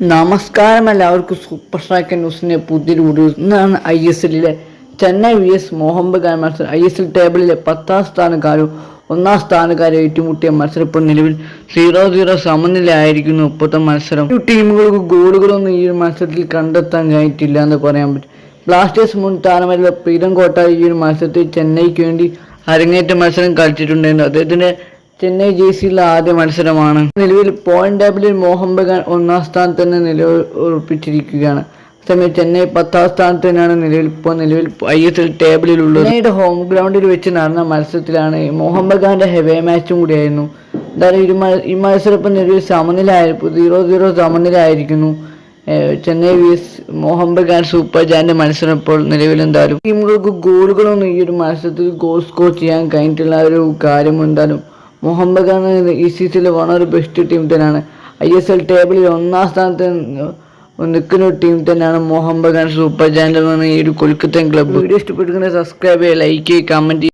നമസ്കാരം എല്ലാവർക്കും സൂപ്പർ സ്ട്രാക്ക് ന്യൂസിന്റെ പുതിയൊരു വീഡിയോ ഇന്നാണ് ഐ എസ് എല്ലിലെ ചെന്നൈ വി എസ് മോഹൻ ബഗാൻ മത്സരം ഐ എസ് എൽ ടേബിളിലെ പത്താം സ്ഥാനക്കാരും ഒന്നാം സ്ഥാനക്കാരും ഏറ്റുമുട്ടിയ മത്സരം ഇപ്പോൾ നിലവിൽ സീറോ സീറോ സമനിലയായിരിക്കുന്നു ഇപ്പോഴത്തെ മത്സരം. ഇരു ടീമുകൾക്ക് ഗോളുകളൊന്നും ഈ ഒരു മത്സരത്തിൽ കണ്ടെത്താൻ കഴിഞ്ഞിട്ടില്ല എന്ന് പറയാൻ പറ്റും. ബ്ലാസ്റ്റേഴ്സ് മുൻ താരമല്ല പ്രീതം കോട്ട ഈ ഒരു മത്സരത്തിൽ ചെന്നൈക്ക് വേണ്ടി അരങ്ങേറ്റ മത്സരം കളിച്ചിട്ടുണ്ടായിരുന്നു. അദ്ദേഹത്തിന്റെ ചെന്നൈ ജെ സിയിലെ ആദ്യ മത്സരമാണ്. നിലവിൽ പോയിന്റ് ടേബിളിൽ മോഹൻ ബഗാൻ ഒന്നാം സ്ഥാനത്ത് തന്നെ നിലയുറപ്പിച്ചിരിക്കുകയാണ്. സമയം ചെന്നൈ പത്താം സ്ഥാനത്ത് തന്നെയാണ് നിലവിൽ ഇപ്പോൾ നിലവിൽ ഐ എസ് എൽ ടേബിളിലുള്ളത്. ചെന്നൈയുടെ ഹോം ഗ്രൗണ്ടിൽ വെച്ച് നടന്ന മത്സരത്തിലാണ് മോഹൻ ബഗാന്റെ ഹെവേ മാച്ചും കൂടിയായിരുന്നു. എന്തായാലും ഇരു ഈ മത്സരം ഇപ്പം നിലവിൽ സമനിലായിരിക്കും zero zero സമനിലായിരിക്കുന്നു Chennai V S Mohun Bagan super ജാന്റെ മത്സരം ഇപ്പോൾ നിലവിൽ എന്തായാലും. ടീമുകൾക്ക് ഗോളുകളൊന്നും ഈ ഒരു മത്സരത്തിൽ ഗോൾ സ്കോർ ചെയ്യാൻ കഴിഞ്ഞിട്ടുള്ള ഒരു കാര്യം എന്തായാലും. മോഹൻ ബഗാൻ ഈ സീസണിൽ വൺ ഓഫ് ബെസ്റ്റ് ടീം തന്നെയാണ്. ഐ എസ് എൽ ടേബിളിൽ ഒന്നാം സ്ഥാനത്ത് നിൽക്കുന്ന ടീം തന്നെയാണ് മോഹൻ ബഗാൻ സൂപ്പർ ജാൻഡർ ഈ ഒരു കൊൽക്കത്തൻ ക്ലബ്ബ് വീഡിയോ ഇഷ്ടപ്പെട്ടിരിക്കുന്നത് സബ്സ്ക്രൈബ് ചെയ്യുക ലൈക്ക് ചെയ്യുക കമന്റ്